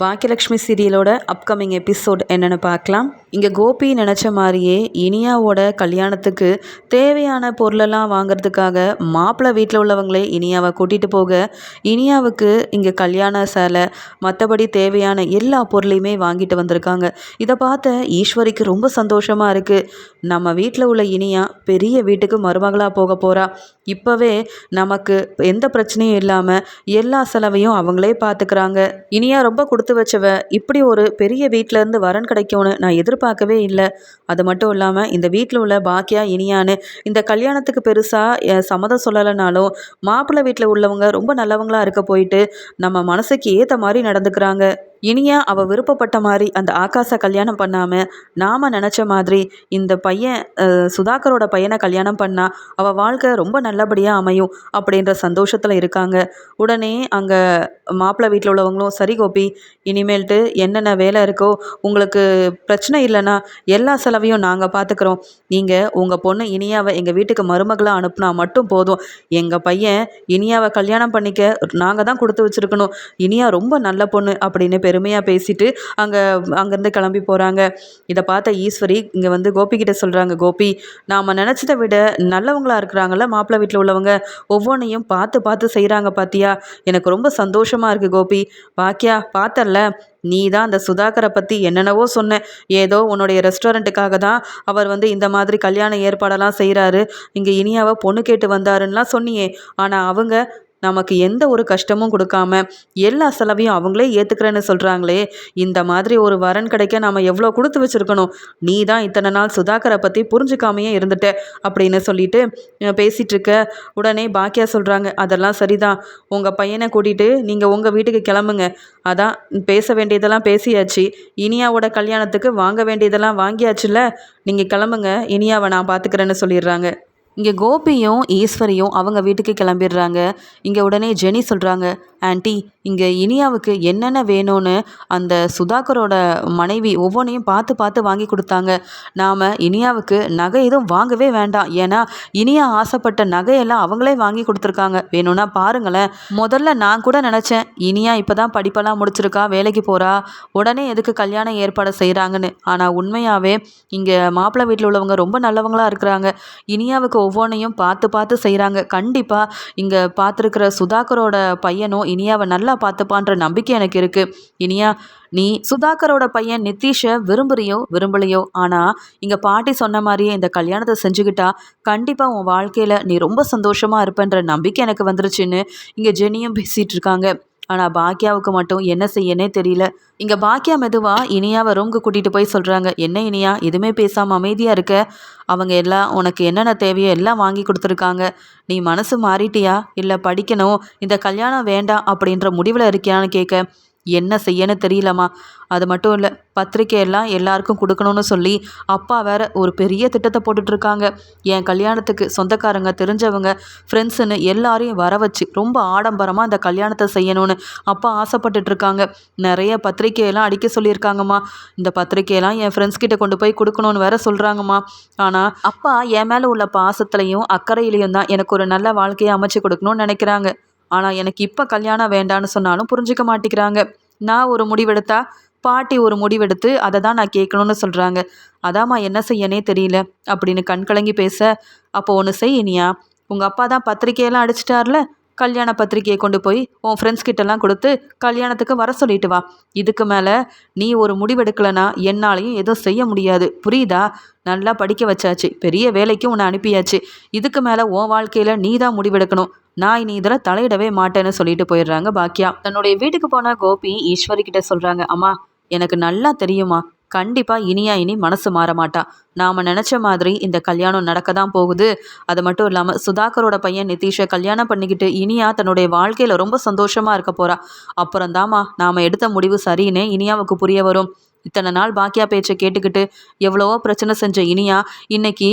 Bhagyalakshmi சீரியலோட upcoming episode என்னென்னு பார்க்கலாம். இங்கே கோபி நினச்ச மாதிரியே இனியாவோட கல்யாணத்துக்கு தேவையான பொருளெல்லாம் வாங்குறதுக்காக மாப்பிள்ளை வீட்டில் உள்ளவங்களே இனியாவை கூட்டிகிட்டு போக இனியாவுக்கு இங்கே கல்யாண சேலை மற்றபடி தேவையான எல்லா பொருளையுமே வாங்கிட்டு வந்திருக்காங்க. இதை பார்த்த ஈஸ்வரிக்கு ரொம்ப சந்தோஷமாக இருக்குது நம்ம வீட்டில் உள்ள இனியா பெரிய வீட்டுக்கு மருமகளாக போக போகிறா இப்போவே நமக்கு எந்த பிரச்சனையும் இல்லாமல் எல்லா செலவையும் அவங்களே பார்த்துக்கிறாங்க இனியா ரொம்ப கொடுத்து வச்சவ இப்படி ஒரு பெரிய வீட்டிலேருந்து வரன் கிடைக்கும்னு நான் எதிர்பார்க்கவே இல்லை. அது மட்டும் இல்லாமல் இந்த வீட்டில் உள்ள பாக்கியா இனியான்னு இந்த கல்யாணத்துக்கு பெருசாக சம்மதம் சொல்லலைனாலும் மாப்பிள்ளை வீட்டில் உள்ளவங்க ரொம்ப நல்லவங்களாக இருக்க போயிட்டு நம்ம மனசுக்கு ஏற்ற மாதிரி நடந்துக்கிறாங்க. இனியா அவள் விருப்பப்பட்ட மாதிரி அந்த ஆகாஷை கல்யாணம் பண்ணாமல் நாம் நினச்ச மாதிரி இந்த பையன் சுதாகரோட பையனை கல்யாணம் பண்ணால் அவள் வாழ்க்கை ரொம்ப நல்லபடியாக அமையும் அப்படின்ற சந்தோஷத்தில் இருக்காங்க. உடனே அங்கே மாப்பிள்ளை வீட்டில் உள்ளவங்களும் சரி கோபி இனிமேல்ட்டு என்னென்ன வேலை இருக்கோ உங்களுக்கு பிரச்சனை இல்லைன்னா எல்லா செலவையும் நாங்கள் பார்த்துக்குறோம் நீங்கள் உங்கள் பொண்ணு இனியாவை எங்கள் வீட்டுக்கு மருமகளாக அனுப்புனா மட்டும் போதும். எங்கள் பையன் இனியாவை கல்யாணம் பண்ணிக்க நாங்கள் தான் கொடுத்து வச்சுருக்கணும். இனியா ரொம்ப நல்ல பொண்ணு அப்படின்னு பெருமையாக பேசிட்டு அங்கே அங்கேருந்து கிளம்பி போகிறாங்க இதை பார்த்த ஈஸ்வரி இங்கே வந்து கோபிக்கிட்ட சொல்கிறாங்க கோபி நாம் நினச்சதை விட நல்லவங்களாக இருக்கிறாங்கல்ல மாப்பிள்ளை வீட்டில் உள்ளவங்க. ஒவ்வொன்றையும் பார்த்து பார்த்து செய்கிறாங்க பார்த்தியா எனக்கு ரொம்ப சந்தோஷமாக இருக்குது கோபி. பாக்கியா பார்த்தல்ல. நீ தான் அந்த சுதாகரை பற்றி என்னென்னவோ சொன்ன. ஏதோ உன்னுடைய ரெஸ்டாரண்ட்டுக்காக தான் அவர் வந்து இந்த மாதிரி கல்யாண ஏற்பாடெல்லாம் செய்கிறாரு இங்கே இனியாவை பொண்ணு கேட்டு வந்தாருன்னெலாம் சொன்னியே. ஆனால் அவங்க நமக்கு எந்த ஒரு கஷ்டமும் கொடுக்காம எல்லா செலவையும் அவங்களே ஏற்றுக்கிறேன்னு சொல்கிறாங்களே இந்த மாதிரி ஒரு வரன் கிடைக்க நாம் எவ்வளோ கொடுத்து வச்சுருக்கணும்? நீ தான் இத்தனை நாள் சுதாகரை பற்றி புரிஞ்சுக்காமையே இருந்துட்ட அப்படின்னு சொல்லிட்டு பேசிகிட்டு இருக்க உடனே பாக்கியா சொல்கிறாங்க அதெல்லாம் சரிதான். உங்கள் பையனை கூட்டிகிட்டு நீங்கள் உங்கள் வீட்டுக்கு கிளம்புங்க. அதான் பேச வேண்டியதெல்லாம் பேசியாச்சு. இனியாவோட கல்யாணத்துக்கு வாங்க வேண்டியதெல்லாம் வாங்கியாச்சுல்ல? நீங்கள் கிளம்புங்க. இனியாவை நான் பார்த்துக்கிறேன்னு சொல்லிடுறாங்க. இங்கே கோபியும் ஈஸ்வரியும் அவங்க வீட்டுக்கு கிளம்பிடுறாங்க. இங்கே உடனே ஜெனி சொல்கிறாங்க ஆன்ட்டி இங்கே இனியாவுக்கு என்னென்ன வேணும்னு அந்த சுதாகரோட மனைவி ஒவ்வொன்றையும் பார்த்து பார்த்து வாங்கி கொடுத்தாங்க. நாம் இனியாவுக்கு நகை எதுவும் வாங்கவே வேண்டாம். ஏன்னா இனியா ஆசைப்பட்ட நகையெல்லாம் அவங்களே வாங்கி கொடுத்துருக்காங்க. வேணும்னா பாருங்களேன். முதல்ல நான் கூட நினச்சேன் இனியா இப்போ தான் படிப்பெல்லாம் முடிச்சிருக்கா வேலைக்கு போகிறா உடனே எதுக்கு கல்யாணம் ஏற்பாடு செய்கிறாங்கன்னு ஆனால் உண்மையாகவே இங்கே மாப்பிள்ளை வீட்டில் உள்ளவங்க ரொம்ப நல்லவங்களாக இருக்கிறாங்க. இனியாவுக்கு ஒவ்வொன்றையும் பார்த்து பார்த்து செய்கிறாங்க கண்டிப்பாக இங்கே பார்த்துருக்கிற சுதாகரோட பையனும் இனியாவை நல்லா பார்த்துப்பான்ற நம்பிக்கை எனக்கு இருக்குது இனியா நீ சுதாகரோட பையன் நித்தீஷை விரும்புறியோ விரும்பலையோ? ஆனால் இங்கே பாட்டி சொன்ன மாதிரியே இந்த கல்யாணத்தை செஞ்சுக்கிட்டா கண்டிப்பாக உன் வாழ்க்கையில் நீ ரொம்ப சந்தோஷமாக இருப்பேன்ற நம்பிக்கை எனக்கு வந்துருச்சுன்னு இங்கே ஜெனியும் பேசிகிட்டு இருக்காங்க. ஆனால் பாக்கியாவுக்கு மட்டும் என்ன செய்யனே தெரியல. இங்கே பாக்கியா மெதுவாக இனியாவை ரூம்க்கு கூட்டிகிட்டு போய் சொல்கிறாங்க என்ன இனியா? எதுவுமே பேசாமல் அமைதியாக இருக்க? அவங்க எல்லாம் உனக்கு என்னென்ன தேவையோ எல்லாம் வாங்கி கொடுத்துருக்காங்க. நீ மனசு மாறிட்டியா? இல்லை படிக்கணும். இந்த கல்யாணம் வேண்டாம் அப்படின்ற முடிவில் இருக்கியான்னு கேட்க என்ன செய்யன்னு தெரியலம்மா. அது மட்டும் இல்லை பத்திரிக்கையெல்லாம் எல்லாருக்கும் கொடுக்கணும்னு சொல்லி அப்பா வேற ஒரு பெரிய திட்டத்தை போட்டுட்ருக்காங்க. என் கல்யாணத்துக்கு சொந்தக்காரங்க தெரிஞ்சவங்க ஃப்ரெண்ட்ஸுன்னு எல்லாரையும் வர வச்சு ரொம்ப ஆடம்பரமாக அந்த கல்யாணத்தை செய்யணும்னு அப்பா ஆசைப்பட்டுட்ருக்காங்க. நிறைய பத்திரிக்கையெல்லாம் அடிக்க சொல்லியிருக்காங்கம்மா. இந்த பத்திரிக்கையெல்லாம் என் ஃப்ரெண்ட்ஸ் கிட்ட கொண்டு போய் கொடுக்கணும்னு வேற சொல்கிறாங்கம்மா ஆனால் அப்பா என் மேலே உள்ள பாசத்துலையும் அக்கறையிலையும் தான் எனக்கு ஒரு நல்ல வாழ்க்கையை அமைச்சு கொடுக்கணும்னு நினைக்கிறாங்க. ஆனால் எனக்கு இப்போ கல்யாணம் வேண்டான்னு சொன்னாலும் புரிஞ்சிக்க மாட்டேங்கிறாங்க. நான் ஒரு முடிவெடுத்தா பாட்டி ஒரு முடிவெடுத்து அதை தான் நான் கேட்கணும்னு சொல்கிறாங்க அதாம்மா என்ன செய்யனே தெரியல அப்படின்னு கண் கலங்கி பேச அப்போ ஒன்று செய்யினியா உங்கள் அப்பா தான் பத்திரிக்கையெல்லாம் அடிச்சிட்டார்ல கல்யாண பத்திரிக்கையை கொண்டு போய் உன் ஃப்ரெண்ட்ஸ் கிட்டலாம் கொடுத்து கல்யாணத்துக்கு வர சொல்லிட்டு வா. இதுக்கு மேலே நீ ஒரு முடிவெடுக்கலைன்னா என்னாலையும் எதுவும் செய்ய முடியாது. புரியுதா? நல்லா படிக்க வச்சாச்சு. பெரிய வேலைக்கு உன்னை அனுப்பியாச்சு. இதுக்கு மேலே உன் வாழ்க்கையில் நீ தான் முடிவெடுக்கணும். நான் இனி இதில் தலையிடவே மாட்டேன்னு சொல்லிட்டு போயிடுறாங்க பாக்கியா. தன்னுடைய வீட்டுக்கு போன கோபி ஈஸ்வரி கிட்ட சொல்கிறாங்க அம்மா எனக்கு நல்லா தெரியுமா கண்டிப்பாக இனியா இனி மனசு மாற மாட்டா. நாம் நினச்ச மாதிரி இந்த கல்யாணம் நடக்க தான் போகுது. அது மட்டும் இல்லாமல் சுதாகரோட பையன் நிதிஷை கல்யாணம் பண்ணிக்கிட்டு இனியா தன்னுடைய வாழ்க்கையில் ரொம்ப சந்தோஷமாக இருக்க போகிறா அப்புறம்தாம்மா நாம் எடுத்த முடிவு சரின்னு இனியாவுக்கு புரிய வரும். இத்தனை நாள் பாக்கியா பேச்சை கேட்டுக்கிட்டு எவ்வளவோ பிரச்சனை செஞ்ச இனியா இன்னைக்கு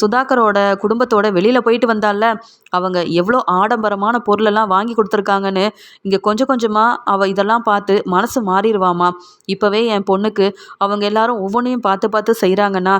சுதாகரோட குடும்பத்தோட வெளியில் போயிட்டு வந்தால அவங்க எவ்வளோ ஆடம்பரமான பொருளெல்லாம் வாங்கி கொடுத்துருக்காங்கன்னு இங்கே கொஞ்சம் கொஞ்சமாக அவள் இதெல்லாம் பார்த்து மனசு மாறிடுவாமா இப்போவே என் பொண்ணுக்கு அவங்க எல்லாரும் ஒவ்வொன்றையும் பார்த்து பார்த்து செய்கிறாங்கன்னா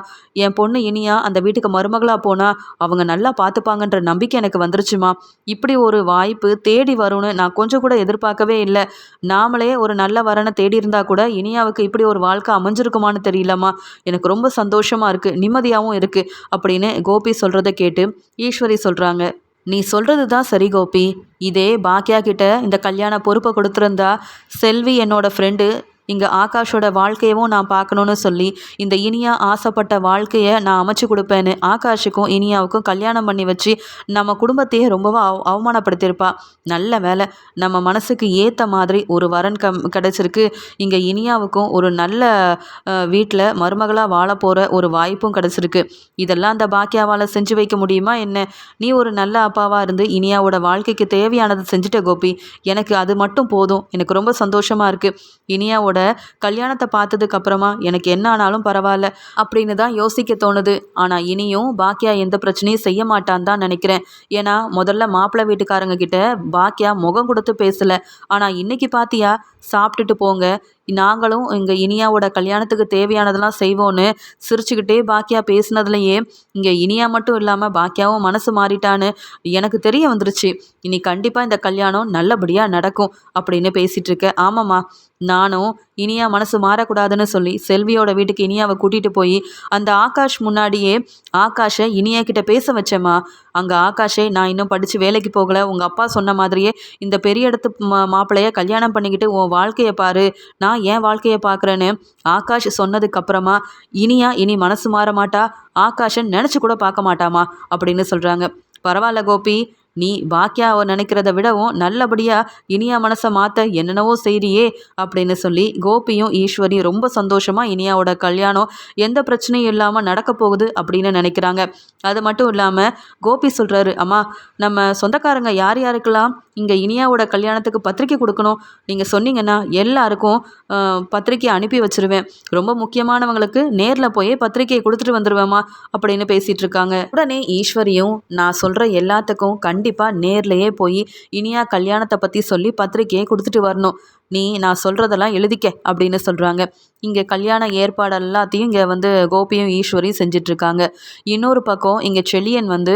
என் பொண்ணு இனியா அந்த வீட்டுக்கு மருமகளாக போனால் அவங்க நல்லா பார்த்துப்பாங்கன்ற நம்பிக்கை எனக்கு வந்துருச்சுமா. இப்படி ஒரு வாய்ப்பு தேடி வரும்னு நான் கொஞ்சம் கூட எதிர்பார்க்கவே இல்லை. நாமளே ஒரு நல்ல வரனை தேடி இருந்தால் கூட இனியாவுக்கு இப்படி ஒரு வாழ்க்கை அமைஞ்சிருக்குமான்னு தெரியலம்மா. எனக்கு ரொம்ப சந்தோஷமாக இருக்குது நிம்மதியாகவும் இருக்குது இருக்கு அப்படின்னு கோபி சொல்கிறத கேட்டு ஈஸ்வரி சொல்கிறாங்க நீ சொல்கிறது தான் சரி கோபி. இதே பாக்கியா கிட்ட இந்த கல்யாண பொறுப்பை கொடுத்துருந்தா செல்வி என்னோட ஃப்ரெண்டு இங்கே ஆகாஷோட வாழ்க்கையவும் நான் பார்க்கணுன்னு சொல்லி இந்த இனியா ஆசைப்பட்ட வாழ்க்கையை நான் அமைச்சு கொடுப்பேன்னு ஆகாஷுக்கும் இனியாவுக்கும் கல்யாணம் பண்ணி வச்சு நம்ம குடும்பத்தையே ரொம்பவும் அவ அவமானப்படுத்தியிருப்பா. நல்ல வேலை நம்ம மனசுக்கு ஏற்ற மாதிரி ஒரு வரன் கம் கிடச்சிருக்கு. இங்கே இனியாவுக்கும் ஒரு நல்ல வீட்டில் மருமகளாக வாழ போகிற ஒரு வாய்ப்பும் கிடச்சிருக்கு. இதெல்லாம் அந்த பாக்கியாவால் செஞ்சு வைக்க முடியுமா என்ன? நீ ஒரு நல்ல அப்பாவாக இருந்து இனியாவோட வாழ்க்கைக்கு தேவையானதை செஞ்சுட்ட கோபி. எனக்கு அது மட்டும் போதும். எனக்கு ரொம்ப சந்தோஷமாக இருக்குது இனியாவோட கல்யாணத்தை பார்த்ததுக்கு அப்புறமா எனக்கு என்ன ஆனாலும் பரவாயில்ல அப்படின்னு தான் யோசிக்க தோணுது. ஆனால் இனியும் பாக்கியா எந்த பிரச்சனையும் செய்ய மாட்டான்னு தான் நினைக்கிறேன். ஏன்னா முதல்ல மாப்பிள்ளை வீட்டுக்காரங்க கிட்ட பாக்கியா முகம் கொடுத்து பேசலை. ஆனால் இன்னைக்கு பாத்தியா? சாப்பிட்டுட்டு போங்க. நாங்களும் இங்கே இனியாவோட கல்யாணத்துக்கு தேவையானதெல்லாம் செய்வோன்னு சிரிச்சுக்கிட்டே பாக்கியா பேசினதுலையே இங்கே இனியா மட்டும் இல்லாமல் பாக்கியாவும் மனசு மாறிட்டான்னு எனக்கு தெரிய வந்துருச்சு. இனி கண்டிப்பாக இந்த கல்யாணம் நல்லபடியாக நடக்கும் அப்படின்னு பேசிகிட்டு இருக்க. ஆமாம்மா நானும் இனியா மனசு மாறக்கூடாதுன்னு சொல்லி செல்வியோட வீட்டுக்கு இனியாவை கூட்டிகிட்டு போய் அந்த ஆகாஷ் முன்னாடியே ஆகாஷை இனியா கிட்ட பேச வச்சேம்மா. அங்கே ஆகாஷே நான் இன்னும் படித்து வேலைக்கு போகலை. உங்கள் அப்பா சொன்ன மாதிரியே இந்த பெரிய இடத்து மா மாப்பிள்ளைய கல்யாணம் பண்ணிக்கிட்டு உன் வாழ்க்கையை பாரு. நான் என் வாழ்க்கையை பார்க்குறேன்னு ஆகாஷ் சொன்னதுக்கு அப்புறமா இனியா இனி மனசு மாற மாட்டா. ஆகாஷன் நினச்சி கூட பார்க்க மாட்டாமா? அப்படின்னு சொல்கிறாங்க பரவாயில்ல கோபி. நீ பாக்கியாவை நினைக்கிறத விடவும் நல்லபடியாக இனியா மனசை மாற்ற என்னென்னவோ செய்றியே அப்படின்னு சொல்லி கோபியும் ஈஸ்வரியும் ரொம்ப சந்தோஷமாக இனியாவோட கல்யாணம் எந்த பிரச்சனையும் இல்லாமல் நடக்க போகுது அப்படின்னு நினைக்கிறாங்க. அது மட்டும் இல்லாமல் கோபி சொல்கிறாரு அம்மா நம்ம சொந்தக்காரங்க யார் யாருக்கெல்லாம் இங்கே இனியாவோட கல்யாணத்துக்கு பத்திரிக்கை கொடுக்கணும்? நீங்கள் சொன்னீங்கன்னா எல்லாருக்கும் பத்திரிக்கை அனுப்பி வச்சிருவேன். ரொம்ப முக்கியமானவங்களுக்கு நேரில் போய் பத்திரிக்கையை கொடுத்துட்டு வந்துடுவேம்மா அப்படின்னு பேசிகிட்டு இருக்காங்க. உடனே ஈஸ்வரியும் நான் சொல்கிற எல்லாத்துக்கும் கண் கண்டிப்பாக நேர்லையே போய் இனியா கல்யாணத்தை பற்றி சொல்லி பத்திரிக்கையை கொடுத்துட்டு வரணும். நீ நான் சொல்கிறதெல்லாம் எழுதிக்க அப்படின்னு சொல்கிறாங்க இங்கே கல்யாண ஏற்பாடு எல்லாத்தையும் இங்கே வந்து கோபியும் ஈஸ்வரியும் செஞ்சிட்ருக்காங்க. இன்னொரு பக்கம் இங்கே செழியன் வந்து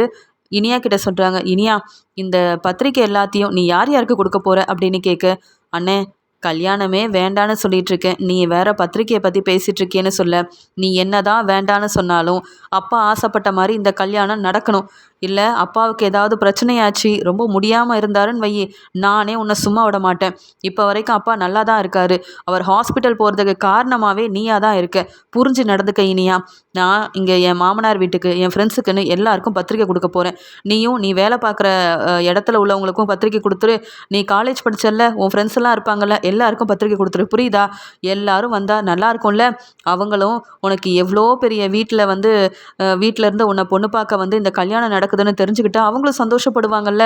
இனியா கிட்ட சொல்கிறாங்க இனியா இந்த பத்திரிக்கை எல்லாத்தையும் நீ யார் யாருக்கு கொடுக்க போகிற அப்படின்னு கேட்க அண்ணே கல்யாணமே வேண்டான்னு சொல்லிட்டு இருக்கேன் நீ வேற பத்திரிக்கையை பற்றி பேசிட்டு இருக்கேன்னு சொல்ல. நீ என்னதான் வேண்டான்னு சொன்னாலும் அப்பா ஆசைப்பட்ட மாதிரி இந்த கல்யாணம் நடக்கணும். இல்லை அப்பாவுக்கு ஏதாவது பிரச்சனையாச்சு ரொம்ப முடியாமல் இருந்தாருன்னு வையி நானே உன்னை சும்மா விட மாட்டேன். இப்போ வரைக்கும் அப்பா நல்லா தான் இருக்காரு. அவர் ஹாஸ்பிட்டல் போகிறதுக்கு காரணமாகவே நீயாக தான் இருக்க. புரிஞ்சு நடந்துக்க இனியா. நான் இங்கே என் மாமனார் வீட்டுக்கு என் ஃப்ரெண்ட்ஸுக்குன்னு எல்லாருக்கும் பத்திரிக்கை கொடுக்க போகிறேன் நீயும் நீ வேலை பார்க்குற இடத்துல உள்ளவங்களுக்கும் பத்திரிக்கை கொடுத்துரு. நீ காலேஜ் படிச்சல்ல உன் ஃப்ரெண்ட்ஸ் எல்லாம் இருப்பாங்கல்ல எல்லாருக்கும் பத்திரிக்கை கொடுத்துரு. புரியுதா? எல்லாரும் வந்தால் நல்லா இருக்கும்ல? அவங்களும் உனக்கு எவ்வளோ பெரிய வீட்டில் வந்து வீட்டில் இருந்து உன்னை பொண்ணு பார்க்க வந்து இந்த கல்யாணம் நடக்குதுன்னு தெரிஞ்சுக்கிட்டா அவங்களும் சந்தோஷப்படுவாங்கல்ல?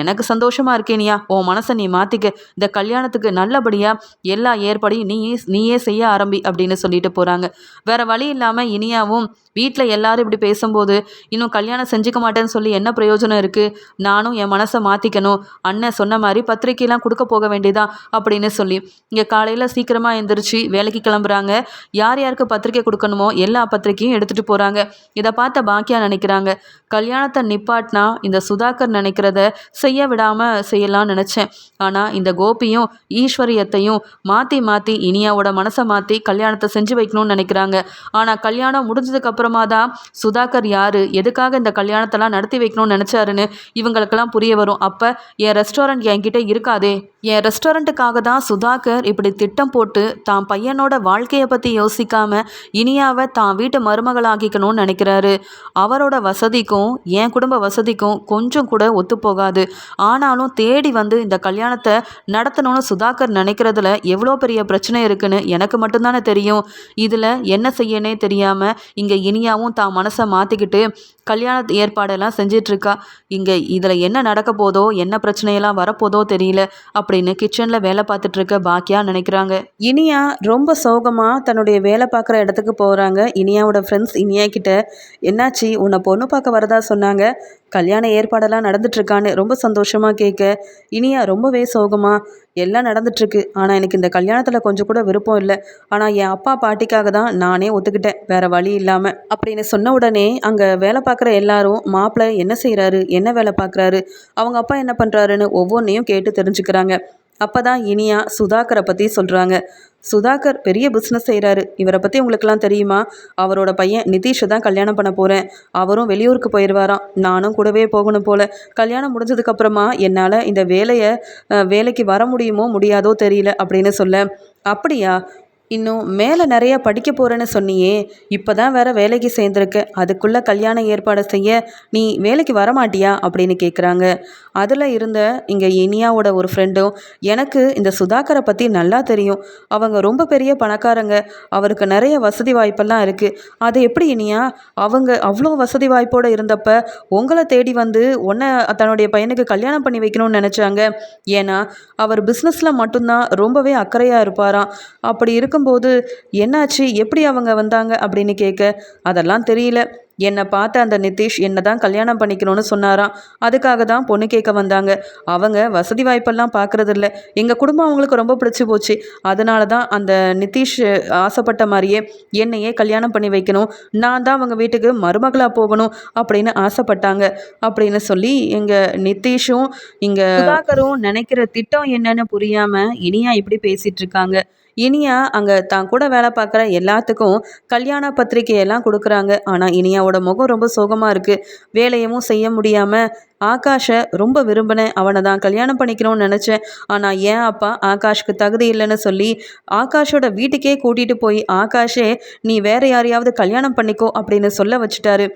எனக்கு சந்தோஷமா இருக்கேனியா உன் மனசை நீ மாற்றிக்க இந்த கல்யாணத்துக்கு நல்லபடியாக எல்லா ஏற்பாடையும் நீயே நீயே செய்ய ஆரம்பி அப்படின்னு சொல்லிட்டு போகிறாங்க வேற வழி இல்லாமல் இனியாவும் வீட்டில் எல்லாரும் இப்படி பேசும்போது இன்னும் கல்யாணம் செஞ்சுக்க மாட்டேன்னு சொல்லி என்ன பிரயோஜனம் இருக்குது நானும் என் மனசை மாற்றிக்கணும் அண்ணன் சொன்ன மாதிரி பத்திரிக்கையெல்லாம் கொடுக்க போக வேண்டியதான் அப்படின்னு சொல்லி. இங்கே காலையில் சீக்கிரமாக எந்திரிச்சு வேலைக்கு கிளம்புறாங்க. யார் யாருக்கு பத்திரிக்கை கொடுக்கணுமோ எல்லா பத்திரிக்கையும் எடுத்துகிட்டு போகிறாங்க இதை பார்த்த பாக்கியா நினைக்கிறாங்க கல்யாணத்தை நிப்பாட்டினா இந்த சுதாகர் நினைக்கிறத செய்ய விடாமல் செய்யலாம்னு நினச்சேன். ஆனால் இந்த கோபியும் ஈஸ்வரியத்தையும் மாற்றி மாற்றி இனியாவோட மனசை மாற்றி கல்யாணத்தை செஞ்சு வைக்கணும்னு நினைக்கிறாங்க. ஆனால் கல்யாணம் முடிஞ்சதுக்கப்புறம் அப்புறமா தான் சுதாகர் யார்? எதுக்காக இந்த கல்யாணத்தெல்லாம் நடத்தி வைக்கணும்னு நினச்சாருன்னு இவங்களுக்கெல்லாம் புரிய வரும். அப்போ என் ரெஸ்டாரண்ட் என்கிட்ட இருக்காதே. என் ரெஸ்டாரண்ட்டுக்காக தான் சுதாகர் இப்படி திட்டம் போட்டு தான் பையனோட வாழ்க்கையை பற்றி யோசிக்காம இனியாவை தான் வீட்டு மருமகளாக்கிக்கணும்னு நினைக்கிறாரு. அவரோட வசதிக்கும் என் குடும்ப வசதிக்கும் கொஞ்சம் கூட ஒத்துப்போகாது. ஆனாலும் தேடி வந்து இந்த கல்யாணத்தை நடத்தணும்னு சுதாகர் நினைக்கிறதுல எவ்வளோ பெரிய பிரச்சனை இருக்குன்னு எனக்கு மட்டும்தானே தெரியும். இதில் என்ன செய்யனே தெரியாமல் இங்கே இனி இனியாவும் தான் மனசை மாற்றிக்கிட்டு கல்யாண ஏற்பாடெல்லாம் செஞ்சிட்ருக்கா. இங்கே இதில் என்ன நடக்க போதோ என்ன பிரச்சனையெல்லாம் வரப்போதோ தெரியல அப்படின்னு கிச்சனில் வேலை பார்த்துட்ருக்க பாக்கியா நினைக்கிறாங்க. இனியா ரொம்ப சோகமாக தன்னுடைய வேலை பார்க்குற இடத்துக்கு போகிறாங்க இனியாவோட ஃப்ரெண்ட்ஸ் இனியா கிட்ட என்னாச்சு உன்னை பொண்ணு பார்க்க வரதா? சொன்னாங்க. கல்யாண ஏற்பாடெல்லாம் நடந்துட்டுருக்கான்னு ரொம்ப சந்தோஷமாக கேட்க இனியா ரொம்பவே சோகமாக எல்லாம் நடந்துட்டுருக்கு. ஆனால் எனக்கு இந்த கல்யாணத்தில் கொஞ்சம் கூட விருப்பம் இல்லை. ஆனால் என் அப்பா பாட்டிக்காக தான் நானே ஒத்துக்கிட்டேன். வேறு வழி இல்லாமல் அப்படின்னு சொன்ன உடனே அங்கே வேலை பார்க்குற எல்லாரும் மாப்பிள்ளை என்ன செய்கிறாரு என்ன வேலை பார்க்குறாரு அவங்க அப்பா என்ன பண்ணுறாருன்னு ஒவ்வொன்றையும் கேட்டு தெரிஞ்சுக்கிறாங்க. அப்போ தான் இனியா சுதாகரை பற்றி சொல்கிறாங்க சுதாகர் பெரிய பிஸ்னஸ் செய்கிறாரு இவரை பற்றி உங்களுக்கெல்லாம் தெரியுமா? அவரோட பையன் நிதிஷை தான் கல்யாணம் பண்ண போகிறேன் அவரும் வெளியூருக்கு போயிடுவாராம் நானும் கூடவே போகணும் போல். கல்யாணம் முடிஞ்சதுக்கப்புறமா என்னால் இந்த வேலையை வேலைக்கு வர முடியுமோ முடியாதோ தெரியல அப்படின்னு சொல்ல அப்படியா? இன்னும் மேலே நிறைய படிக்க போகிறேன்னு சொன்னியே இப்போ தான் வேற வேலைக்கு சேர்ந்துருக்க. அதுக்குள்ளே கல்யாண ஏற்பாடு செய்ய நீ வேலைக்கு வரமாட்டியா? அப்படின்னு கேட்குறாங்க அதில் இருந்த இங்கே இனியாவோட ஒரு ஃப்ரெண்டும் எனக்கு இந்த சுதாகரை பற்றி நல்லா தெரியும். அவங்க ரொம்ப பெரிய பணக்காரங்க. அவருக்கு நிறைய வசதி வாய்ப்பெல்லாம் இருக்குது அது எப்படி இனியா? அவங்க அவ்வளோ வசதி வாய்ப்போடு இருந்தப்ப உங்களை தேடி வந்து உன்னை தன்னுடைய பையனுக்கு கல்யாணம் பண்ணி வைக்கணும்னு நினச்சாங்க. ஏன்னா அவர் பிஸ்னஸில் மட்டும்தான் ரொம்பவே அக்கறையாக இருப்பாராம். அப்படி இருக்கும்போது என்னாச்சு? எப்படி அவங்க வந்தாங்க? அப்படின்னு கேட்க அதெல்லாம் தெரியல. என்னை பார்த்த அந்த நிதிஷ் என்னை தான் கல்யாணம் பண்ணிக்கணும்னு சொன்னாராம். அதுக்காக தான் பொண்ணு கேட்க வந்தாங்க. அவங்க வசதி வாய்ப்பெல்லாம் பார்க்குறதில்ல. எங்கள் குடும்பம் அவங்களுக்கு ரொம்ப பிடிச்சி போச்சு. அதனால தான் அந்த நிதிஷ் ஆசைப்பட்ட மாதிரியே என்னையே கல்யாணம் பண்ணி வைக்கணும். நான் தான் அவங்க வீட்டுக்கு மருமகளாக போகணும் அப்படின்னு ஆசைப்பட்டாங்க. அப்படின்னு சொல்லி எங்கள் நிதிஷும் இங்கே சுதாகரும் நினைக்கிற திட்டம் என்னன்னு புரியாமல் இனியா இப்படி பேசிகிட்டு இருக்காங்க. இனியா அங்கே தான் கூட வேலை பார்க்குற எல்லாத்துக்கும் கல்யாண பத்திரிக்கையெல்லாம் கொடுக்குறாங்க. ஆனால் இனியாவோட முகம் ரொம்ப சோகமாக இருக்குது வேலையவும் செய்ய முடியாமல் ஆகாஷை ரொம்ப விரும்பினேன். அவனை தான் கல்யாணம் பண்ணிக்கணும்னு நினச்சேன். ஆனால் ஏன் அப்பா ஆகாஷ்க்கு தகுதி இல்லைன்னு சொல்லி ஆகாஷோட வீட்டுக்கே கூட்டிகிட்டு போய் ஆகாஷே நீ வேற யாரையாவது கல்யாணம் பண்ணிக்கோ அப்படின்னு சொல்ல வச்சுட்டாரு.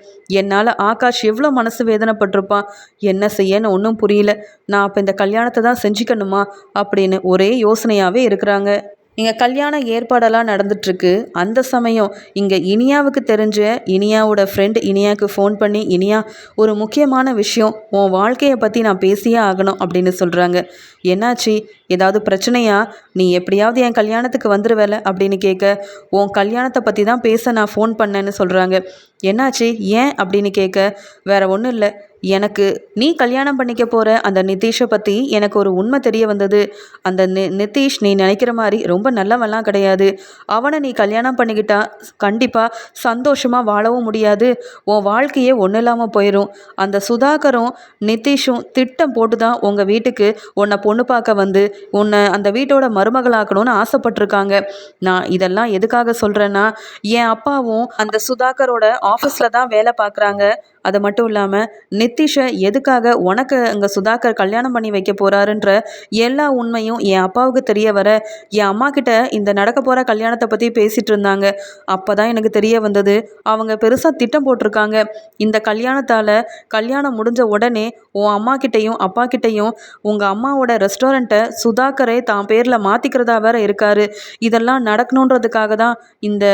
என்னால் ஆகாஷ் எவ்வளோ மனசு வேதனைப்பட்டிருப்பான். என்ன செய்யன்னு ஒன்றும் புரியல. நான் அப்போ இந்த கல்யாணத்தை தான் செஞ்சுக்கணுமா? அப்படின்னு ஒரே யோசனையாகவே இருக்கிறாங்க. இங்கே கல்யாண ஏற்பாடெல்லாம் நடந்துட்டுருக்கு. அந்த சமயம் இங்கே இனியாவுக்கு தெரிஞ்ச இனியாவோட ஃப்ரெண்டு இனியாவுக்கு ஃபோன் பண்ணி இனியா ஒரு முக்கியமான விஷயம். உன் வாழ்க்கையை பற்றி நான் பேசியே ஆகணும் அப்படின்னு சொல்கிறாங்க என்னாச்சு? ஏதாவது பிரச்சனையா? நீ எப்படியாவது என் கல்யாணத்துக்கு வந்துடுவேல அப்படின்னு கேட்க உன் கல்யாணத்தை பற்றி தான் பேச நான் ஃபோன் பண்ணேன்னு சொல்கிறாங்க என்னாச்சு? ஏன் அப்படின்னு கேட்க வேற ஒன்றும் இல்லை. எனக்கு நீ கல்யாணம் பண்ணிக்க போகிற அந்த நிதிஷை பற்றி எனக்கு ஒரு உண்மை தெரிய வந்தது. அந்த நி நிதிஷ் நீ நினைக்கிற மாதிரி ரொம்ப நல்லவெல்லாம் கிடையாது. அவனை நீ கல்யாணம் பண்ணிக்கிட்டா கண்டிப்பாக சந்தோஷமாக வாழவும் முடியாது. உன் வாழ்க்கையே ஒன்றும் இல்லாமல் போயிடும் அந்த சுதாகரும் நிதிஷும் திட்டம் போட்டு தான் உங்கள் வீட்டுக்கு உன்னை பொண்ணு பார்க்க வந்து உன்னை அந்த வீட்டோட மருமகளாக்கணும்னு ஆசைப்பட்டிருக்காங்க. நான் இதெல்லாம் எதுக்காக சொல்கிறேன்னா என் அப்பாவும் அந்த சுதாகரோட ஆஃபீஸில் தான் வேலை பார்க்குறாங்க. அது மட்டும் இல்லாமல் நிதிஷை எதுக்காக உனக்கு அங்கே சுதாகர் கல்யாணம் பண்ணி வைக்க போகிறாருன்ற எல்லா உண்மையும் என் அப்பாவுக்கு தெரிய வர என் அம்மா கிட்ட இந்த நடக்க போகிற கல்யாணத்தை பற்றி பேசிகிட்டு இருந்தாங்க. அப்போ தான் எனக்கு தெரிய வந்தது அவங்க பெருசாக திட்டம் போட்டிருக்காங்க. இந்த கல்யாணத்தால் கல்யாணம் முடிஞ்ச உடனே உன் அம்மா கிட்டேயும் அப்பா கிட்டேயும் உங்கள் அம்மாவோட ரெஸ்டாரண்ட்டை சுதாகரை தான் பேரில் மாற்றிக்கிறதா வேற இருக்காரு. இதெல்லாம் நடக்கணுன்றதுக்காக தான் இந்த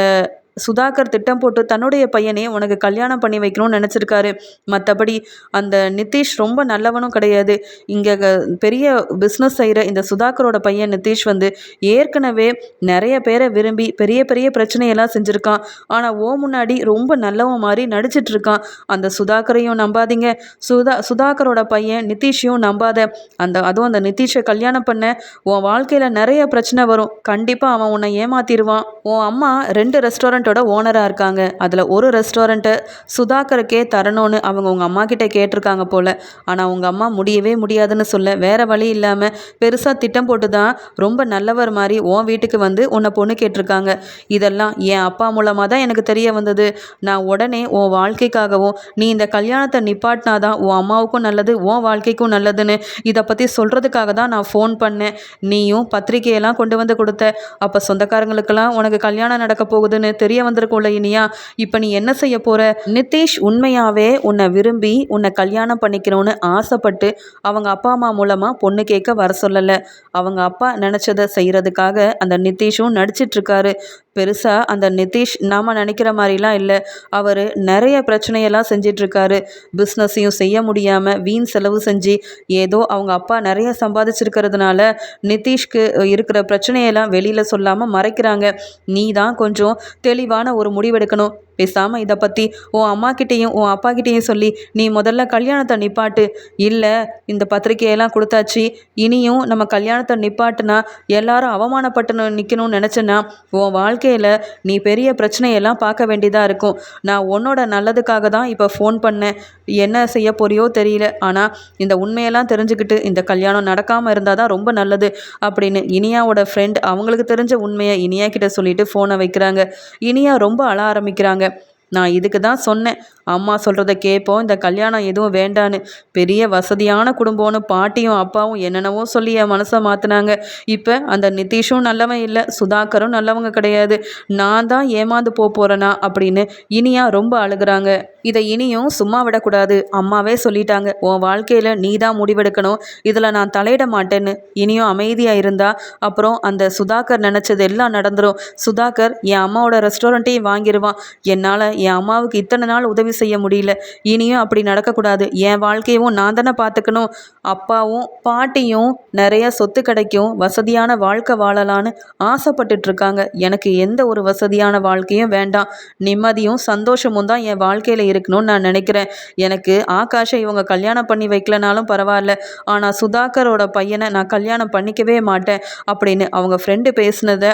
சுதாகர் திட்டம் போட்டு தன்னுடைய பையனே உனக்கு கல்யாணம் பண்ணி வைக்கணும்னு நினச்சிருக்காரு. மற்றபடி அந்த நிதிஷ் ரொம்ப நல்லவனும் கிடையாது. இங்கே பெரிய பிஸ்னஸ் செய்கிற இந்த சுதாகரோட பையன் நிதிஷ் வந்து ஏற்கனவே நிறைய பேரை விரும்பி பெரிய பெரிய பிரச்சனையெல்லாம் செஞ்சுருக்கான். ஆனால் ஓ முன்னாடி ரொம்ப நல்லவன் மாதிரி நடிச்சிட்டு இருக்கான் அந்த சுதாகரையும் நம்பாதீங்க. சுதா சுதாகரோட பையன் நிதிஷையும் நம்பாத அந்த அதுவும் அந்த நிதிஷை கல்யாணம் பண்ண உன் வாழ்க்கையில் நிறைய பிரச்சனை வரும். கண்டிப்பாக அவன் உன்னை ஏமாத்திடுவான். உன் அம்மா ரெண்டு ரெஸ்டாரண்ட்டோட ஓனராக இருக்காங்க. அதில் ஒரு ரெஸ்டாரண்ட்டை சுதாகருக்கே தரணும்னு அவங்க உங்கள் அம்மா கிட்டே கேட்டிருக்காங்க போல். ஆனால் உங்கள் அம்மா முடியவே முடியாதுன்னு சொல்ல வேறு வழி இல்லாமல் பெருசாக திட்டம் போட்டு தான் ரொம்ப நல்லவர் மாதிரி உன் வீட்டுக்கு வந்து உன்னை பொண்ணு கேட்டிருக்காங்க. இதெல்லாம் என் அப்பா மூலமாக தான் எனக்கு தெரிய வந்தது. நான் உடனே உன் வாழ்க்கைக்காகவும் நீ இந்த கல்யாணத்தை நிப்பாட்டினா தான் உன் அம்மாவுக்கும் நல்லது உன் வாழ்க்கைக்கும் நல்லதுன்னு இதை பற்றி சொல்கிறதுக்காக தான் நான் ஃபோன் பண்ணேன். நீயும் பத்திரிக்கையெல்லாம் கொண்டு வந்து கொடுத்த. அப்போ சொந்தக்காரங்களுக்கெல்லாம் உனக்கு கல்யாணம் நடக்க போகுதுன்னு தெரிய வந்திருக்கும்ல இனியா. இப்போ நீ என்ன செய்ய போகிற நிதிஷ் உண்மையாகவே உன்னை விரும்பி உன்னை கல்யாணம் பண்ணிக்கணும்னு ஆசைப்பட்டு அவங்க அப்பா அம்மா மூலமாக பொண்ணு கேட்க வர சொல்லலை. அவங்க அப்பா நினச்சதை செய்கிறதுக்காக அந்த நிதிஷும் நடிச்சிட்ருக்காரு பெருசாக அந்த நிதிஷ் நாம் நினைக்கிற மாதிரிலாம் இல்லை. அவர் நிறைய பிரச்சனையெல்லாம் செஞ்சிட்ருக்காரு பிஸ்னஸையும் செய்ய முடியாமல் வீண் செலவு செஞ்சு ஏதோ அவங்க அப்பா நிறைய சம்பாதிச்சிருக்கிறதுனால நிதிஷ்க்கு இருக்கிற பிரச்சனையெல்லாம் வெளியில் சொல்லாமல் மறைக்கிறாங்க. நீ தான் கொஞ்சம் தெளிவான ஒரு முடிவெடுக்கணும். பேசாமல் இதை பற்றி உன் அம்மாக்கிட்டேயும் உன் அப்பாக்கிட்டேயும் சொல்லி நீ முதல்ல கல்யாணத்தை நிப்பாட்டு. இல்லை இந்த பத்திரிக்கையெல்லாம் கொடுத்தாச்சு. இனியும் நம்ம கல்யாணத்தை நிப்பாட்டுனா எல்லாரும் அவமானப்பட்டு நிற்கணும்னு நினச்சேன்னா உன் வாழ்க்கையில் நீ பெரிய பிரச்சனையெல்லாம் பார்க்க வேண்டியதாக இருக்கும். நான் உன்னோட நல்லதுக்காக தான் இப்போ ஃபோன் பண்ணேன். என்ன செய்ய போறியோ தெரியல. ஆனால் இந்த உண்மையெல்லாம் தெரிஞ்சுக்கிட்டு இந்த கல்யாணம் நடக்காமல் இருந்தால் தான் ரொம்ப நல்லது அப்படின்னு இனியாவோட ஃப்ரெண்ட் அவங்களுக்கு தெரிஞ்ச உண்மையை இனியா கிட்ட சொல்லிட்டு ஃபோனை வைக்கிறாங்க. இனியா ரொம்ப அழ ஆரம்பிக்கிறாங்க. நான் இதுக்கு தான் சொன்னேன். அம்மா சொல்கிறத கேட்போம். இந்த கல்யாணம் எதுவும் வேண்டான்னு. பெரிய வசதியான குடும்பம்னு பாட்டியும் அப்பாவும் என்னென்னவோ சொல்லி என் மனசை மாற்றினாங்க இப்போ அந்த நிதிஷும் நல்லவன் இல்லை சுதாகரும் நல்லவங்க கிடையாது. நான் தான் ஏமாந்து போக போகிறேனா அப்படின்னு இனியா ரொம்ப அழுகிறாங்க. இதை இனியும் சும்மா விடக்கூடாது அம்மாவே சொல்லிட்டாங்க. உன் வாழ்க்கையில் நீ தான் முடிவெடுக்கணும். இதில் நான் தலையிட மாட்டேன்னு. இனியும் அமைதியாக இருந்தா அப்புறம் அந்த சுதாகர் நினச்சது எல்லாம் நடந்துடும் சுதாகர் என் அம்மாவோட ரெஸ்டாரண்ட்டையும் வாங்கிடுவான் என்னால் என் அம்மாவுக்கு இத்தனை நாள் உதவி செய்ய முடியல. இனியும் அப்படி நடக்கக்கூடாது. என் வாழ்க்கையவும் நான் தானே பார்த்துக்கணும். அப்பாவும் பாட்டியும் நிறைய சொத்து கிடைக்கும். வசதியான வாழ்க்கை வாழலான்னு ஆசைப்பட்டுட்டு இருக்காங்க எனக்கு எந்த ஒரு வசதியான வாழ்க்கையும் வேண்டாம். நிம்மதியும் சந்தோஷமும் தான் என் வாழ்க்கையில் இருக்கணும்னு நான் நினைக்கிறேன். எனக்கு ஆகாஷை இவங்க கல்யாணம் பண்ணி வைக்கலனாலும் பரவாயில்ல. ஆனால் சுதாகரோட பையனை நான் கல்யாணம் பண்ணிக்கவே மாட்டேன் அப்படின்னு அவங்க ஃப்ரெண்டு பேசினதை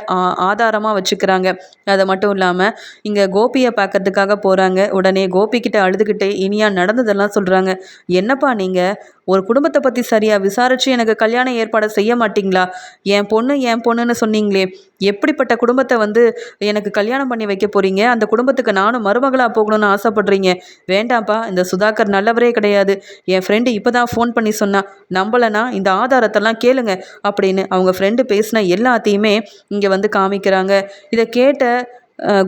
ஆதாரமாக வச்சுக்கிறாங்க. அது மட்டும் இல்லாமல் இங்கே கோபியை பார்க்கறதுக்காக போகிறாங்க உடனே கோபி கோபிக்கிட்ட அழுதுகிட்டே இனியா நடந்ததெல்லாம் சொல்கிறாங்க என்னப்பா நீங்கள் ஒரு குடும்பத்தை பற்றி சரியாக விசாரித்து எனக்கு கல்யாண ஏற்பாடை செய்ய மாட்டிங்களா? என் பொண்ணு என் பொண்ணுன்னு சொன்னீங்களே. எப்படிப்பட்ட குடும்பத்தை வந்து எனக்கு கல்யாணம் பண்ணி வைக்க போகிறீங்க அந்த குடும்பத்துக்கு நானும் மருமகளாக போகணும்னு ஆசைப்படுறீங்க. வேண்டாம்ப்பா இந்த சுதாகர் நல்லவரே கிடையாது. என் ஃப்ரெண்டு இப்போ தான் ஃபோன் பண்ணி சொன்னா நம்பலைன்னா இந்த ஆதாரத்தெல்லாம் கேளுங்க அப்படின்னு அவங்க ஃப்ரெண்டு பேசின எல்லாத்தையுமே இங்கே வந்து காமிக்கிறாங்க. இதை கேட்ட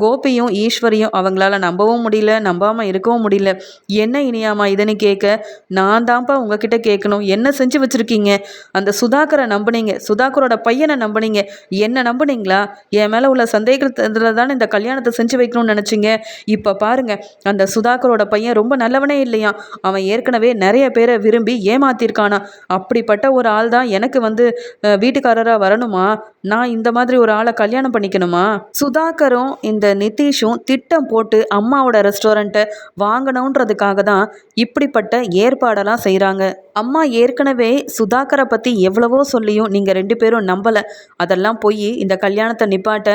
கோபியும் ஈஸ்வரியும் அவங்களால நம்பவும் முடியல நம்பாமல் இருக்கவும் முடியல. என்ன இனியாமா இதுன்னு கேட்க நான் தான்ப்பா உங்ககிட்ட கேட்கணும் என்ன செஞ்சு வச்சுருக்கீங்க? அந்த சுதாகரை நம்பினீங்க சுதாகரோட பையனை நம்பினீங்க. என்ன நம்புனீங்களா? என் மேலே உள்ள சந்தேகத்தில் தானே இந்த கல்யாணத்தை செஞ்சு வைக்கணும்னு நினச்சிங்க? இப்போ பாருங்க அந்த சுதாகரோட பையன் ரொம்ப நல்லவனே இல்லையா அவன் ஏற்கனவே நிறைய பேரை விரும்பி ஏமாத்திருக்கானா அப்படிப்பட்ட ஒரு ஆள் தான் எனக்கு வந்து வீட்டுக்காரராக வரணுமா? நான் இந்த மாதிரி ஒரு ஆளை கல்யாணம் பண்ணிக்கணுமா? சுதாகரும் இந்த நிதிஷும் திட்டம் போட்டு அம்மாவோட ரெஸ்டாரண்ட்டை வாங்கணுன்றதுக்காக தான் இப்படிப்பட்ட ஏற்பாடெல்லாம் செய்கிறாங்க அம்மா ஏற்கனவே சுதாகரை பற்றி எவ்வளவோ சொல்லியும் நீங்கள் ரெண்டு பேரும் நம்பலை. அதெல்லாம் போய் இந்த கல்யாணத்தை நிப்பாட்ட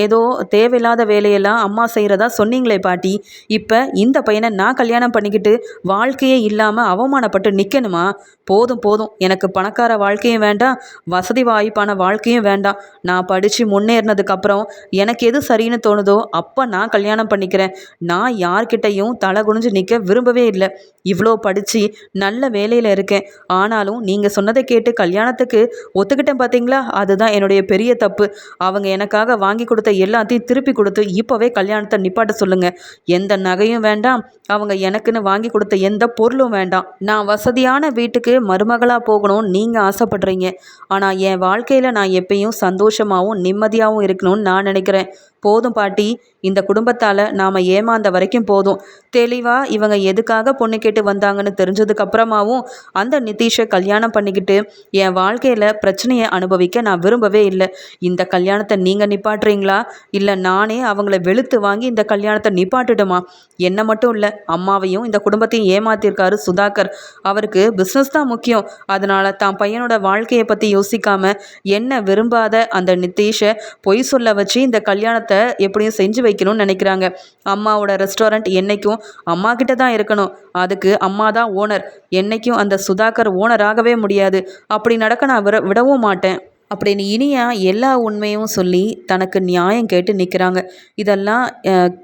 ஏதோ தேவையில்லாத வேலையெல்லாம் அம்மா செய்கிறதா சொன்னீங்களே பாட்டி. இப்போ இந்த பையனை நான் கல்யாணம் பண்ணிக்கிட்டு வாழ்க்கையே இல்லாமல் அவமானப்பட்டு நிற்கணுமா போதும் போதும். எனக்கு பணக்கார வாழ்க்கையும் வேண்டாம் வசதி வாய்ப்பான வாழ்க்கையும் வேண்டாம். நான் படித்து முன்னேறினதுக்கப்புறம் எனக்கு எது சரின்னு தோணுதோ அப்போ நான் கல்யாணம் பண்ணிக்கிறேன். நான் யார்கிட்டையும் தலை குனிஞ்சு நிற்க விரும்பவே இல்லை. இவ்வளோ படித்து நல்ல வேலையில் இருக்கேன். ஆனாலும் நீங்கள் சொன்னதை கேட்டு கல்யாணத்துக்கு ஒத்துக்கிட்டேன் பார்த்தீங்களா அதுதான் என்னுடைய பெரிய தப்பு. அவங்க எனக்காக வாங்கி கொடுத்த எல்லாத்தையும் திருப்பி கொடுத்து இப்போவே கல்யாணத்தை நிப்பாட்ட சொல்லுங்கள் எந்த நகையும் வேண்டாம். அவங்க எனக்குன்னு வாங்கி கொடுத்த எந்த பொருளும் வேண்டாம். நான் வசதியான வீட்டுக்கு மருமகளாக போகணும்னு நீங்கள் ஆசைப்படுறீங்க. ஆனால் என் வாழ்க்கையில் நான் எப்பயும் சந்தோஷமாகவும் நிம்மதியாகவும் இருக்கணும்னு நான் நினைக்கிறேன். போதும் பாட்டி. இந்த குடும்பத்தால் நாம் ஏமாந்த வரைக்கும் போதும். தெளிவாக இவங்க எதுக்காக பொண்ணு கேட்டு வந்தாங்கன்னு தெரிஞ்சதுக்கு அப்புறமாவும் அந்த நிதிஷை கல்யாணம் பண்ணிக்கிட்டு என் வாழ்க்கையில் பிரச்சனையை அனுபவிக்க நான் விரும்பவே இல்லை. இந்த கல்யாணத்தை நீங்கள் நிப்பாட்டுறீங்களா? இல்லை நானே அவங்கள வெளுத்து வாங்கி இந்த கல்யாணத்தை நிப்பாட்டுடுமா என்ன மட்டும் இல்லை அம்மாவையும் இந்த குடும்பத்தையும் ஏமாத்திருக்காரு சுதாகர். அவருக்கு பிஸ்னஸ் தான் முக்கியம். அதனால் தான் பையனோட வாழ்க்கையை பற்றி யோசிக்காமல் என்ன விரும்பாத அந்த நிதிஷை பொய் சொல்ல வச்சு இந்த கல்யாணத்தை எப்படியும் செஞ்சு வைக்கணும்னு நினைக்கிறாங்க. அம்மாவோட ரெஸ்டாரண்ட் என்றைக்கும் அம்மா கிட்ட தான் இருக்கணும். அதுக்கு அம்மா தான் ஓனர் என்றைக்கும் அந்த சுதாகர் ஓனராகவே முடியாது. அப்படி நடக்க நான் விட விடவும் மாட்டேன். அப்படின்னு இனியா எல்லா உண்மையும் சொல்லி தனக்கு நியாயம் கேட்டு நிற்கிறாங்க இதெல்லாம்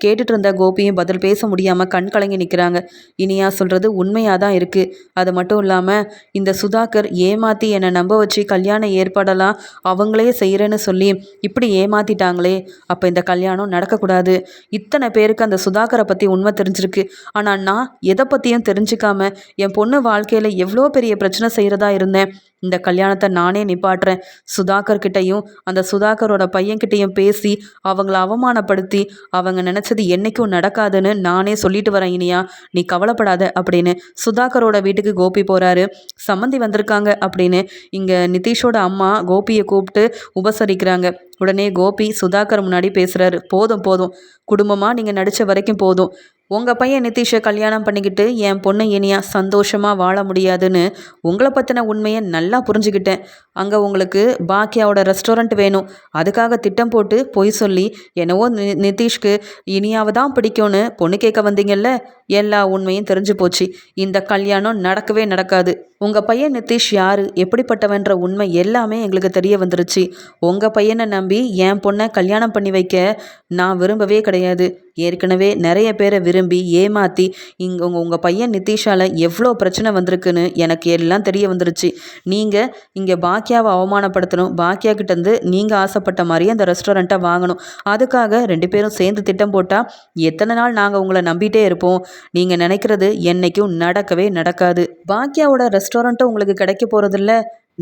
கேட்டுட்டு இருந்த கோபியும் பதில் பேச முடியாமல் கண் கலங்கி நிற்கிறாங்க இனியா சொல்கிறது உண்மையாக தான் இருக்குது அது மட்டும் இல்லாமல் இந்த சுதாகர் ஏமாற்றி என்னை நம்ப வச்சு கல்யாண ஏற்பாடெல்லாம் அவங்களே செய்கிறேன்னு சொல்லி இப்படி ஏமாற்றிட்டாங்களே அப்போ இந்த கல்யாணம் நடக்கக்கூடாது. இத்தனை பேருக்கு அந்த சுதாகரை பற்றி உண்மை தெரிஞ்சிருக்கு. ஆனால் நான் எதை பற்றியும் தெரிஞ்சுக்காம என் பொண்ணு வாழ்க்கையில் எவ்வளோ பெரிய பிரச்சனை செய்கிறதா இருந்தேன். இந்த கல்யாணத்தை நானே நிப்பாட்டுறேன். சுதாகர் கிட்டேயும் அந்த சுதாகரோட பையன்கிட்டையும் பேசி அவங்கள அவமானப்படுத்தி அவங்க நினச்சது என்றைக்கும் நடக்காதுன்னு நானே சொல்லிட்டு வரேன் இனியா. நீ கவலைப்படாத அப்படின்னு சுதாகரோட வீட்டுக்கு கோபி போகிறாரு சம்மந்தி வந்திருக்காங்க அப்படின்னு இங்கே நிதிஷோட அம்மா கோபியை கூப்பிட்டு உபசரிக்கிறாங்க. உடனே கோபி சுதாகர் முன்னாடி பேசுகிறாரு போதும் போதும். குடும்பமாக நீங்கள் நடித்த வரைக்கும் போதும். உங்கள் பையன் நிதிஷை கல்யாணம் பண்ணிக்கிட்டு என் பொண்ணு இனியா சந்தோஷமாக வாழ முடியாதுன்னு உங்களை பற்றின உண்மையை நல்லா புரிஞ்சுக்கிட்டேன். அங்கே உங்களுக்கு பாக்கியாவோட ரெஸ்டாரண்ட் வேணும். அதுக்காக திட்டம் போட்டு பொய் சொல்லி என்னவோ நி நிதிஷ்க்கு இனியாவை தான் பிடிக்கும்னு பொண்ணு கேட்க வந்தீங்கல்ல? எல்லா உண்மையும் தெரிஞ்சு போச்சு. இந்த கல்யாணம் நடக்கவே நடக்காது. உங்கள் பையன் நிதிஷ் யார்? எப்படிப்பட்டவன்ற உண்மை எல்லாமே எங்களுக்கு தெரிய வந்துருச்சு. உங்கள் பையனை நம்பி என் பொண்ணை கல்யாணம் பண்ணி வைக்க நான் விரும்பவே கிடையாது. ஏற்கனவே நிறைய பேரை விரும்பி ஏமாற்றி இங்கே உங்கள் உங்கள் பையன் நிதிஷால் எவ்வளோ பிரச்சனை வந்திருக்குன்னு எனக்கு எல்லாம் தெரிய வந்துருச்சு. நீங்கள் இங்கே பாக்கியாவை அவமானப்படுத்தணும். பாக்கியா கிட்டேருந்து நீங்கள் ஆசைப்பட்ட மாதிரியே அந்த ரெஸ்டாரண்ட்டை வாங்கணும். அதுக்காக ரெண்டு பேரும் சேர்ந்து திட்டம் போட்டால் எத்தனை நாள் நாங்கள் உங்களை நம்பிட்டே இருப்போம்? நீங்கள் நினைக்கிறது என்றைக்கும் நடக்கவே நடக்காது. பாக்கியாவோட ரெஸ்டாரண்ட்டும் உங்களுக்கு கிடைக்க போகிறதில்ல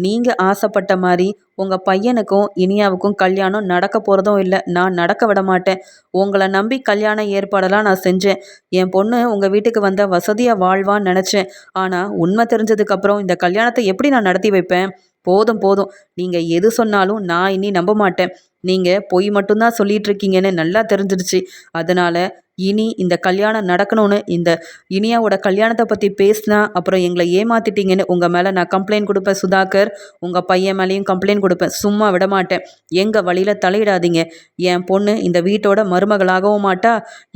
நீங்கள் ஆசைப்பட்ட மாதிரி உங்கள் பையனுக்கும் இனியாவுக்கும் கல்யாணம் நடக்க போகிறதும் இல்லை. நான் நடக்க விட மாட்டேன். உங்களை நம்பி கல்யாண ஏற்பாடெல்லாம் நான் செஞ்சேன். என் பொண்ணு உங்கள் வீட்டுக்கு வந்த வசதியாக வாழ்வான்னு நினச்சேன். ஆனால் உண்மை தெரிஞ்சதுக்கப்புறம் இந்த கல்யாணத்தை எப்படி நான் நடத்தி வைப்பேன்? போதும் போதும். நீங்கள் எது சொன்னாலும் நான் இனி நம்ப மாட்டேன். நீங்கள் பொய் மட்டும்தான் சொல்லிட்டு இருக்கீங்கன்னு நல்லா தெரிஞ்சிடுச்சு அதனால் இனி இந்த கல்யாணம் நடக்கணும்னு இந்த இனியாவோட கல்யாணத்தை பற்றி பேசினா அப்புறம் எங்களை ஏமாத்திட்டீங்கன்னு உங்கள் மேலே நான் கம்ப்ளைண்ட் கொடுப்பேன் சுதாகர். உங்கள் பையன் மேலேயும் கம்ப்ளைண்ட் கொடுப்பேன். சும்மா விட மாட்டேன் எங்கள் வழியில் தலையிடாதீங்க. என் பொண்ணு இந்த வீட்டோட மருமகளாகவும் மாட்டா.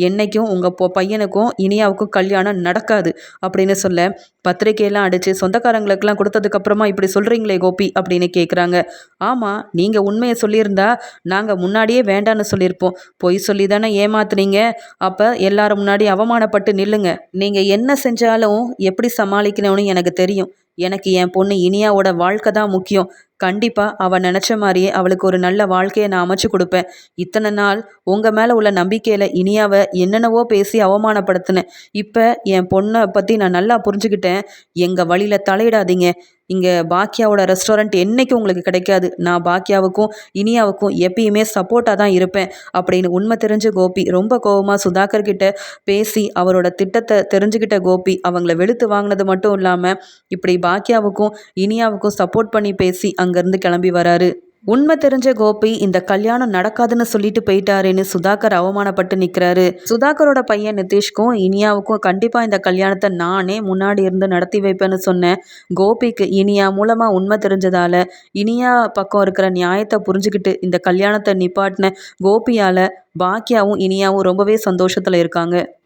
என்றைக்கும் உங்கள் பையனுக்கும் இனியாவுக்கும் கல்யாணம் நடக்காது அப்படின்னு சொல்ல பத்திரிக்கையெல்லாம் அடித்து சொந்தக்காரங்களுக்கெல்லாம் கொடுத்ததுக்கப்புறமா இப்படி சொல்கிறீங்களே கோபி அப்படின்னு கேட்குறாங்க ஆமாம் நீங்கள் உண்மையை சொல்லியிருந்தா நாங்கள் முன்னாடியே வேண்டான்னு சொல்லியிருப்போம். பொய் சொல்லி தானே ஏமாத்துனீங்க. அப்போ எல்லாரும் முன்னாடி அவமானப்பட்டு நில்லுங்க. நீங்கள் என்ன செஞ்சாலும் எப்படி சமாளிக்கணும்னு எனக்கு தெரியும். எனக்கு என் பொண்ணு இனியாவோட வாழ்க்கை தான் முக்கியம். கண்டிப்பாக அவள் நினச்ச மாதிரியே அவளுக்கு ஒரு நல்ல வாழ்க்கையை நான் அமைச்சு கொடுப்பேன். இத்தனை நாள் உங்கள் மேலே உள்ள நம்பிக்கையில் இனியாவை என்னென்னவோ பேசி அவமானப்படுத்தினேன். இப்போ என் பொண்ணை பற்றி நான் நல்லா புரிஞ்சுக்கிட்டேன். எங்கள் வழியில் தலையிடாதீங்க. இங்கே பாக்கியாவோட ரெஸ்டாரண்ட் என்றைக்கும் உங்களுக்கு கிடைக்காது. நான் பாக்கியாவுக்கும் இனியாவுக்கும் எப்பயுமே சப்போர்ட்டாக தான் இருப்பேன். அப்படின்னு உண்மை தெரிஞ்ச கோபி ரொம்ப கோபமாக சுதாகர் கிட்ட பேசி அவரோட திட்டத்தை தெரிஞ்சுக்கிட்ட கோபி அவங்கள வெளுத்து வாங்கினது மட்டும் இல்லாமல் இப்படி பாக்கியாவுக்கும் இனியாவுக்கும் சப்போர்ட் பண்ணி பேசி அங்கே அங்கேருந்து கிளம்பி வராரு. உண்மை தெரிஞ்ச கோபி இந்த கல்யாணம் நடக்காதுன்னு சொல்லிட்டு போயிட்டாருன்னு சுதாகர் அவமானப்பட்டு நிற்கிறாரு சுதாகரோட பையன் நிதிஷ்க்கும் இனியாவுக்கும் கண்டிப்பாக இந்த கல்யாணத்தை நானே முன்னாடி இருந்து நடத்தி வைப்பேன்னு சொன்னேன் கோபிக்கு இனியா மூலமாக உண்மை தெரிஞ்சதால இனியா பக்கம் இருக்கிற நியாயத்தை புரிஞ்சுக்கிட்டு இந்த கல்யாணத்தை நிப்பாட்டின கோபியால் பாக்கியாவும் இனியாவும் ரொம்பவே சந்தோஷத்தில் இருக்காங்க.